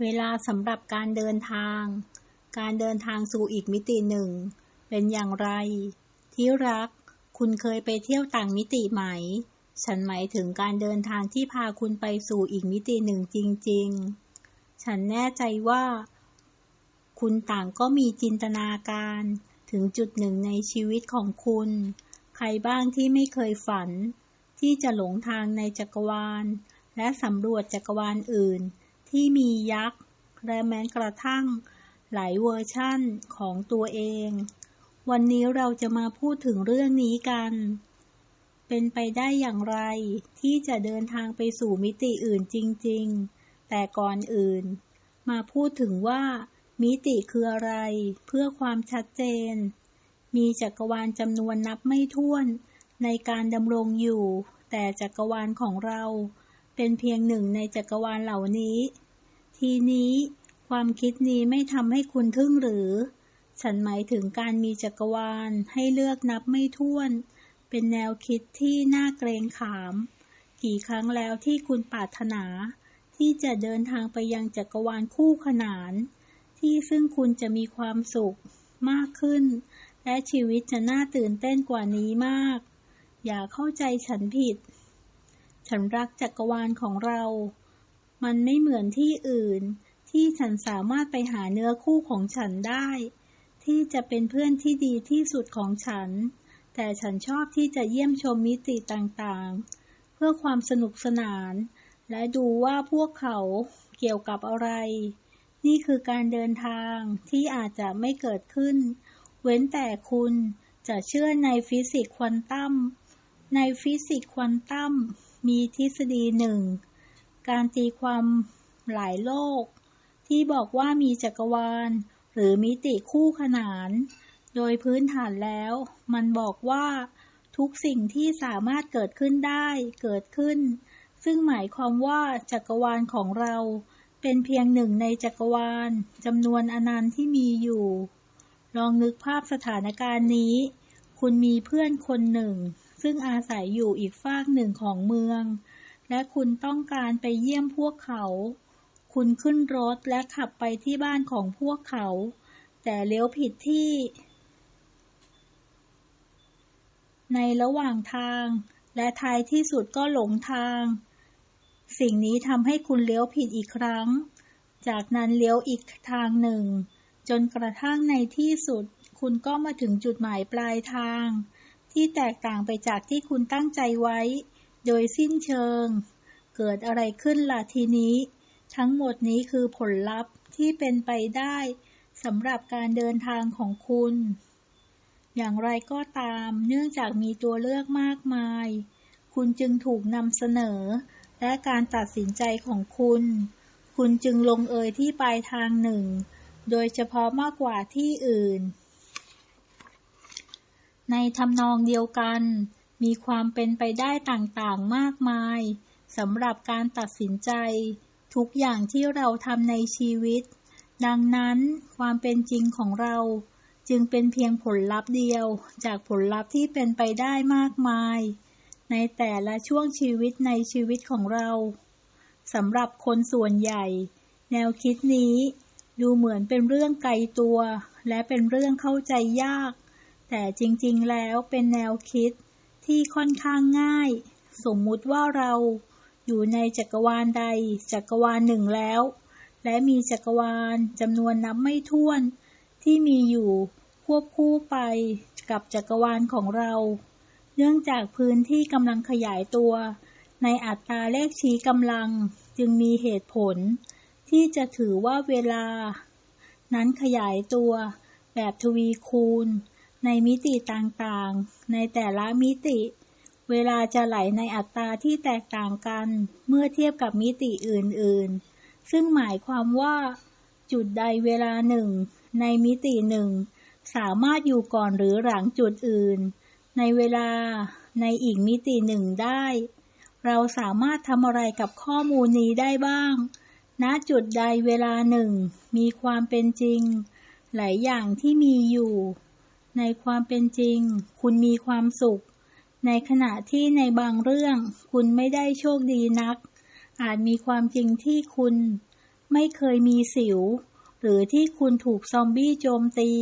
เวลาสำหรับการเดินทาง การเดินทางสู่อีกมิติหนึ่ง เป็นอย่างไร ที่รัก คุณเคยไปเที่ยวต่างมิติไหม ฉันหมายถึงการเดินทางที่พาคุณไปสู่อีกมิติหนึ่งจริง ๆ ฉันแน่ใจว่า คุณต่างก็มีจินตนาการ ถึงจุดหนึ่งในชีวิตของคุณ ใครบ้างที่ไม่เคยฝัน ที่จะหลงทางในจักรวาล และสำรวจจักรวาลอื่น ที่มียักษ์ และแม้กระทั่งหลายเวอร์ชั่นของตัวเอง วันนี้เราจะมาพูดถึงเรื่องนี้กัน เป็นไปได้อย่างไรที่จะเดินทางไปสู่มิติอื่นจริง ๆ แต่ก่อนอื่น มาพูดถึงว่า มิติคืออะไรเพื่อความชัดเจน มีจักรวาลจำนวนนับไม่ถ้วนในการดำรงอยู่ แต่จักรวาลของเราเป็นเพียงหนึ่งในจักรวาลเหล่านี้ ทีนี้ ความคิดนี้ไม่ทำให้คุณทึ่งหรือ ฉันหมายถึงการมีจักรวาลให้เลือกนับไม่ถ้วน เป็นแนวคิดที่น่าเกรงขาม กี่ครั้งแล้วที่คุณปรารถนา ที่จะเดินทางไปยังจักรวาลคู่ขนาน ที่ซึ่งคุณจะมีความสุขมากขึ้น และชีวิตจะน่าตื่นเต้นกว่านี้มาก อย่าเข้าใจฉันผิด ฉันรักจักรวาลของเรา มันไม่เหมือนที่อื่น ที่ฉันสามารถไปหาเนื้อคู่ของฉันได้ ที่จะเป็นเพื่อนที่ดีที่สุดของฉัน แต่ฉันชอบที่จะเยี่ยมชมมิติต่างๆ เพื่อความสนุกสนาน และดูว่าพวกเขาเกี่ยวกับอะไร นี่คือการเดินทางที่อาจจะไม่เกิดขึ้น เว้นแต่คุณจะเชื่อในฟิสิกส์ควอนตัมในฟิสิกส์ควอนตัมมีทฤษฎีหนึ่ง การตีความหลายโลก ที่บอกว่ามีจักรวาล หรือมิติคู่ขนาน โดยพื้นฐานแล้ว มันบอกว่าทุกสิ่งที่สามารถเกิดขึ้นได้เกิดขึ้น ซึ่งหมายความว่าจักรวาลของเรา เป็นเพียงหนึ่งในจักรวาลจำนวนอนันต์ที่มีอยู่ ลองนึกภาพสถานการณ์นี้ คุณมีเพื่อนคนหนึ่ง ซึ่งอาศัยอยู่อีกฝากหนึ่งของเมือง และคุณต้องการไปเยี่ยมพวกเขา คุณขึ้นรถและขับไปที่บ้านของพวกเขา แต่เลี้ยวผิดที่ ในระหว่างทาง และท้ายที่สุดก็หลงทาง สิ่งนี้ทำให้คุณเลี้ยวผิดอีกครั้ง จากนั้นเลี้ยวอีกทางหนึ่ง จนกระทั่งในที่สุด คุณก็มาถึงจุดหมายปลายทาง ที่แตกต่างไปจากที่คุณตั้งใจไว้ โดยสิ้นเชิง เกิดอะไรขึ้นล่ะทีนี้ ทั้งหมดนี้คือผลลัพธ์ที่เป็นไปได้สำหรับการเดินทางของคุณ อย่างไรก็ตาม เนื่องจากมีตัวเลือกมากมาย คุณจึงถูกนำเสนอ และการตัดสินใจของคุณ คุณจึงลงเอยที่ปลายทางหนึ่ง โดยเฉพาะมากกว่าที่อื่น ในทำนองเดียวกัน มีความเป็นไปได้ต่างๆ มากมายสำหรับการตัดสินใจ ทุกอย่างที่เราทำในชีวิต ดังนั้นความเป็นจริงของเรา จึงเป็นเพียงผลลัพธ์เดียว จากผลลัพธ์ที่เป็นไปได้มากมาย ในแต่ละช่วงชีวิตในชีวิตของเราสำหรับคนส่วนใหญ่ แนวคิดนี้ดูเหมือนเป็นเรื่องไกลตัว และเป็นเรื่องเข้าใจยาก แต่จริงๆแล้วเป็นแนวคิด ที่ค่อนข้างง่าย สมมุติว่าเราอยู่ในจักรวาลใดจักรวาลหนึ่งแล้ว และมีจักรวาลจำนวนนับไม่ถ้วน ที่มีอยู่ควบคู่ไปกับจักรวาลของเรา เนื่องจากพื้นที่กำลังขยายตัว ในอัตราเลขชี้กำลังจึงมีเหตุผล ที่จะถือว่าเวลา นั้นขยายตัว แบบทวีคูณ ในมิติต่างๆ ในแต่ละมิติ เวลาจะไหลในอัตราที่แตกต่างกัน เมื่อเทียบกับมิติอื่นๆ ซึ่งหมายความว่า จุดใดเวลาหนึ่ง ในมิติหนึ่ง สามารถอยู่ก่อนหรือหลังจุดอื่น ในเวลาในอีกมิติหนึ่งได้ เราสามารถทำอะไรกับข้อมูลนี้ได้บ้าง ณ จุดใดเวลาหนึ่ง มีความเป็นจริง หลายอย่างที่มีอยู่ ในความเป็นจริง คุณมีความสุข ในขณะที่ในบางเรื่อง คุณไม่ได้โชคดีนัก อาจมีความจริงที่คุณ ไม่เคยมีสิว หรือที่คุณถูกซอมบี้โจมตี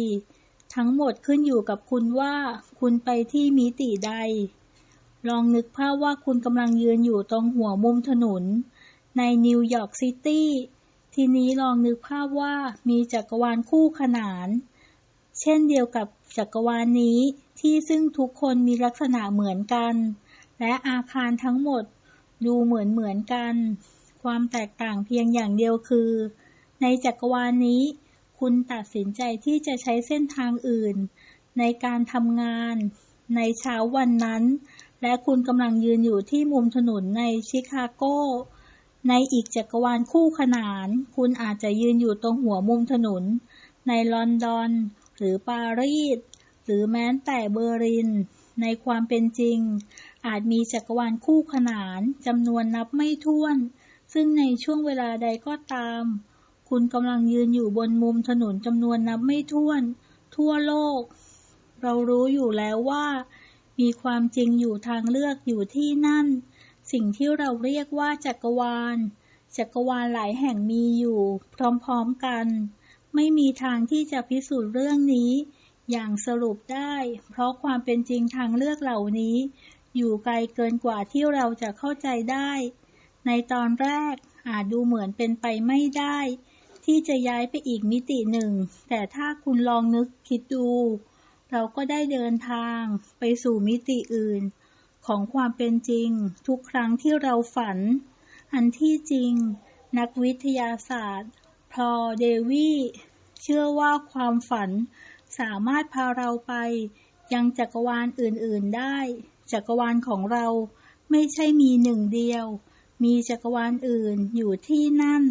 ทั้งหมดขึ้นอยู่กับคุณว่า คุณไปที่มิติใด ลองนึกภาพว่าคุณกำลังยืนอยู่ตรงหัวมุมถนน ในนิวยอร์กซิตี้ทีนี้ลองนึกภาพว่ามีจักรวาลคู่ขนาน เช่นเดียวกับจักรวาลนี้ที่ซึ่งทุกคนมีลักษณะเหมือนกัน และอาคารทั้งหมดดูเหมือนเหมือนกัน ความแตกต่างเพียงอย่างเดียวคือ ในจักรวาลนี้ คุณตัดสินใจที่จะใช้เส้นทางอื่น ในการทำงาน ในเช้าวันนั้น และคุณกำลังยืนอยู่ที่มุมถนนในชิคาโกในอีกจักรวาลคู่ขนาน คุณอาจจะยืนอยู่ตรงหัวมุมถนน ในลอนดอน หรือปารีสหรือแม้แต่เบอร์ลิน ในความเป็นจริง อาจมีจักรวาลคู่ขนานจำนวนนับไม่ถ้วน ซึ่งในช่วงเวลาใดก็ตาม คุณกำลังยืนอยู่บนมุมถนนจำนวนนับไม่ถ้วน ทั่วโลก เรารู้อยู่แล้วว่า มีความจริงอยู่ทางเลือกอยู่ที่นั่น สิ่งที่เราเรียกว่าจักรวาล จักรวาลหลายแห่งมีอยู่ พร้อมๆกัน ไม่มีทางที่จะพิสูจน์เรื่องนี้ อย่างสรุปได้ เพราะความเป็นจริงทางเลือกเหล่านี้ อยู่ไกลเกินกว่าที่เราจะเข้าใจได้ ในตอนแรกอาจดูเหมือนเป็นไปไม่ได้ ที่จะย้ายไปอีกมิติหนึ่ง แต่ถ้าคุณลองนึกคิดดู เราก็ได้เดินทางไปสู่มิติอื่น ของความเป็นจริง ทุกครั้งที่เราฝัน อันที่จริง นักวิทยาศาสตร์ พอเดวีเชื่อว่าความฝันสามารถพาเราไปยังจักรวาลอื่นๆได้ จักรวาลของเราไม่ใช่มีหนึ่งเดียว มีจักรวาลอื่นอยู่ที่นั่น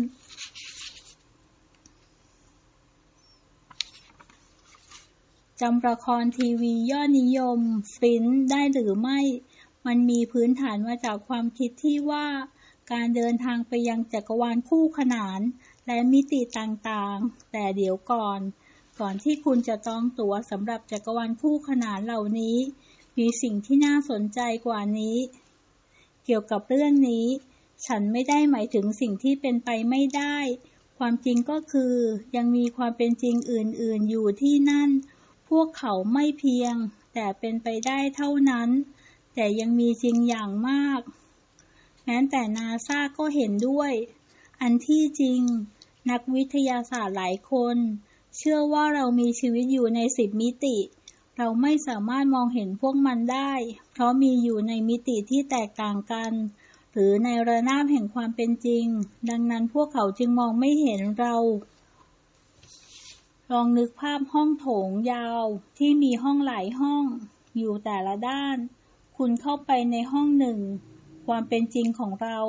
จำละครทีวียอดนิยมฟินได้หรือไม่ มันมีพื้นฐานมาจากความคิดที่ว่า การเดินทางไปยังจักรวาลคู่ขนาน และมิติต่างๆ แต่เดี๋ยวก่อน ก่อนที่คุณจะต้องตั๋วสำหรับจักรวาลคู่ขนานเหล่านี้ มีสิ่งที่น่าสนใจกว่านี้ เกี่ยวกับเรื่องนี้ ฉันไม่ได้หมายถึงสิ่งที่เป็นไปไม่ได้ ความจริงก็คือยังมีความเป็นจริงอื่นๆอยู่ที่นั่น พวกเขาไม่เพียง แต่เป็นไปได้เท่านั้น แต่ยังมีจริงอย่างมากแม้แต่นาซาก็เห็นด้วย อันที่จริง นักวิทยาศาสตร์หลายคน เชื่อว่าเรามีชีวิตอยู่ในสิบมิติ เราไม่สามารถมองเห็นพวกมันได้ เพราะมีอยู่ในมิติที่แตกต่างกัน หรือในระนาบแห่งความเป็นจริง ดังนั้นพวกเขาจึงมองไม่เห็นเรา ลองนึกภาพห้องโถงยาวที่มีห้องหลายห้อง อยู่แต่ละด้าน คุณเข้าไปในห้องหนึ่ง ความเป็นจริงของเรา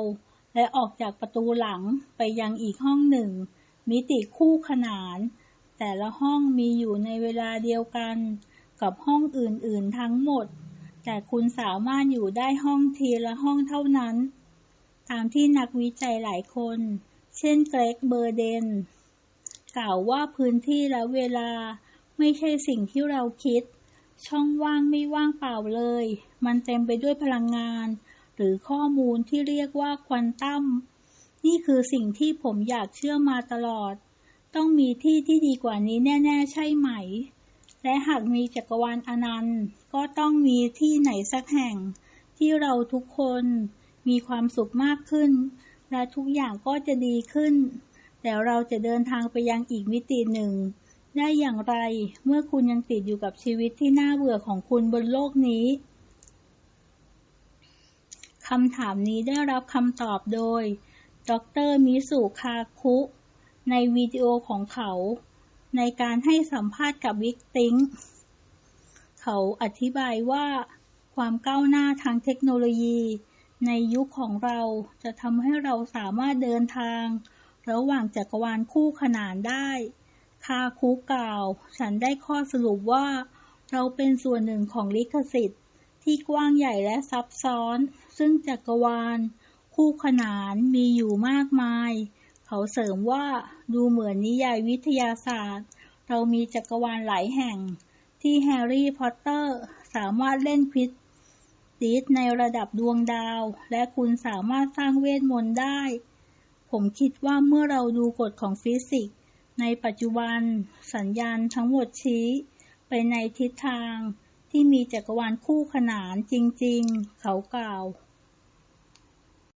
และออกจากประตูหลังไปยังอีกห้องหนึ่ง มิติคู่ขนาน แต่ละห้องมีอยู่ในเวลาเดียวกัน กับห้องอื่นๆทั้งหมด แต่คุณสามารถอยู่ได้ห้องทีละห้องเท่านั้น ตามที่นักวิจัยหลายคน เช่นเกรกเบอร์เดน กล่าวว่าพื้นที่และเวลาไม่ใช่สิ่งที่เราคิด ช่องว่างไม่ว่างเปล่าเลย มันเต็มไปด้วยพลังงาน หรือข้อมูลที่เรียกว่าควอนตัมนี่คือสิ่งที่ผมอยากเชื่อมาตลอด ต้องมีที่ที่ดีกว่านี้แน่ ๆ ใช่ไหม และหากมีจักรวาลอนันต์ ก็ต้องมีที่ไหนสักแห่ง ที่เราทุกคนมีความสุขมากขึ้น และทุกอย่างก็จะดีขึ้น แต่เราจะเดินทางไปยังอีกมิติหนึ่ง ได้อย่างไรเมื่อคุณยังติดอยู่กับชีวิตที่น่าเบื่อของคุณบนโลกนี้ คำถามนี้ได้รับคำตอบโดย ดร มิสุคาคุ ในวิดีโอของเขา ในการให้สัมภาษณ์กับวิกติงเขาอธิบายว่า ความก้าวหน้าทางเทคโนโลยี ในยุคของเราจะทำให้เราสามารถเดินทาง ระหว่างจักรวาลคู่ขนานได้ คาคูกล่าว ฉันได้ข้อสรุปว่า เราเป็นส่วนหนึ่งของลิขสิทธิ์ ที่กว้างใหญ่และซับซ้อน ซึ่งจักรวาล คู่ขนานมีอยู่มากมาย เขาเสริมว่าดูเหมือนนิยายวิทยาศาสตร์ เรามีจักรวาลหลายแห่ง ที่แฮร์รี่พอตเตอร์สามารถเล่นพิษติสในระดับดวงดาว และคุณสามารถสร้างเวทมนต์ได้ ผมคิดว่าเมื่อเราดูกฎของฟิสิกส์ในปัจจุบันสัญญาณทั้งหมดชี้ ไปในทิศทาง ที่มีจักรวาลคู่ขนานจริง ๆ เขากล่าว